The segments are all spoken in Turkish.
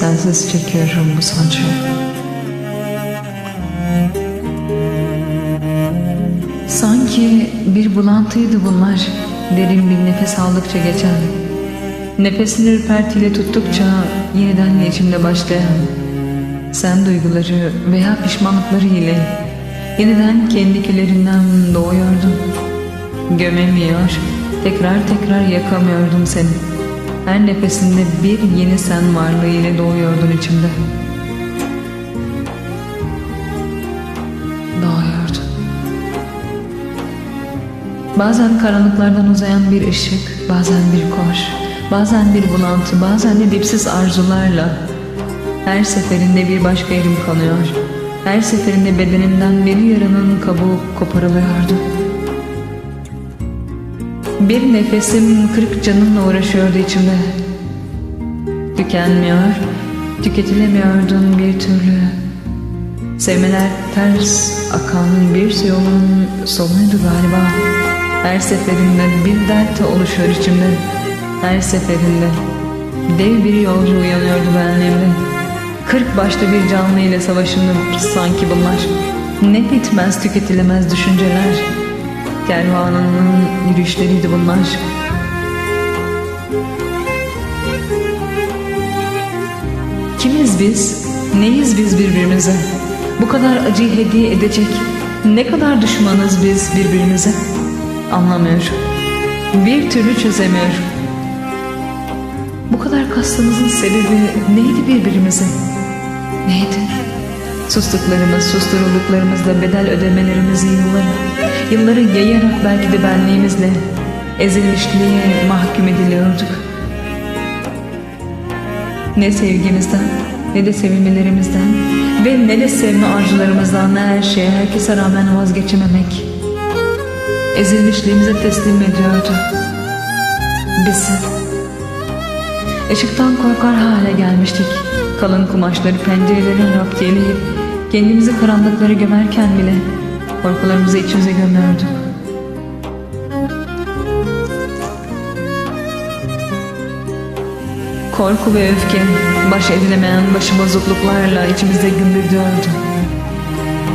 Sensiz çekiyorum bu sancıyı. Sanki bir bulantıydı bunlar. Derin bir nefes aldıkça geçen. Nefesini ürpertiyle tuttukça yeniden içimde başlayan. Sen duyguları veya pişmanlıkları ile yeniden kendikilerinden doğuyordun. Gömemiyor, tekrar tekrar yakamıyordum seni. Her nefesinde bir yeni sen varlığı ile doğuyordun içimde. Doğuyordun. Bazen karanlıklardan uzayan bir ışık, bazen bir koş, bazen bir bulantı, bazen de dipsiz arzularla her seferinde bir başka yerim kanıyor. Her seferinde bedenimden bir yaranın kabuğu koparılıyordu. Bir nefesim kırık canımla uğraşıyordu içimde. Tükenmiyor, tüketilemiyordun bir türlü. Sevmeler ters akan bir yolun sonuydu galiba. Her seferinde bir dert oluşuyor içimde. Her seferinde dev bir yolcu uyanıyordu benliğimde. Kırk başta bir canlı ile savaşındı sanki bunlar. Ne bitmez tüketilemez düşünceler. Kervanının yürüyüşleriydi bunlar. Kimiz biz? Neyiz biz birbirimize? Bu kadar acıyı hediye edecek ne kadar düşmanız biz birbirimize? Anlamıyorum. Bir türlü çözemiyorum. Bu kadar kastımızın sebebi neydi birbirimize? Neydi? Sustuklarımız, susturulduklarımızla bedel ödemelerimizi yılları, yılları yayarak belki de benliğimizle ezilmişliğe mahkum ediliyorduk. Ne sevgimizden, ne de sevilmelerimizden ve ne de sevme arzularımızdan ne her şeye herkese rağmen vazgeçememek. Ezilmişliğimize teslim ediyordu. Bizi. Işıktan korkar hale gelmiştik. Kalın kumaşları pencerelerin raptiyeleyip kendimizi karanlıkları gömerken bile korkularımızı içimize gömüyorduk. Korku ve öfke baş edilemeyen başı bozukluklarla içimizde gümbürdüyordu.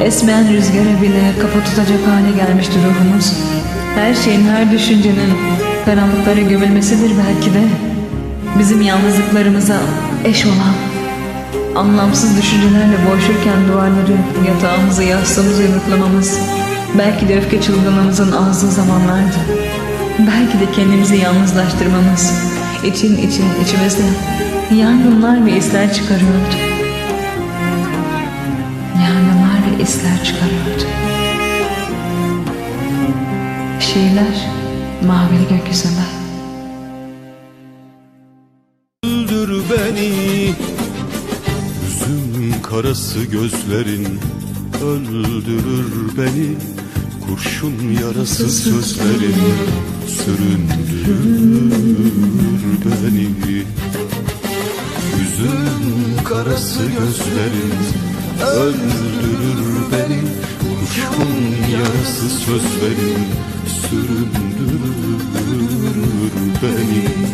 Esmeyen rüzgara bile kafa tutacak hale gelmişti ruhumuz. Her şeyin, her düşüncenin karanlıklara gömülmesidir belki de. Bizim yalnızlıklarımıza eş olan anlamsız düşüncelerle boğuşurken duvarları, yatağımızı, yastığımızı yumruklamamız belki de öfke çılgınlığımızın azdığı zamanlardı. Belki de kendimizi yalnızlaştırmamız için için içimizde yangınlar ve isler çıkarıyordu. Yangınlar ve isler çıkarıyordu. Şiirler mavili gökyüzünde. Karası gözlerin Öldürür beni. Kurşun yarası sözlerin Süründürür beni. Üzüm karası gözlerin Öldürür beni. Kurşun yarası sözlerin Süründürür beni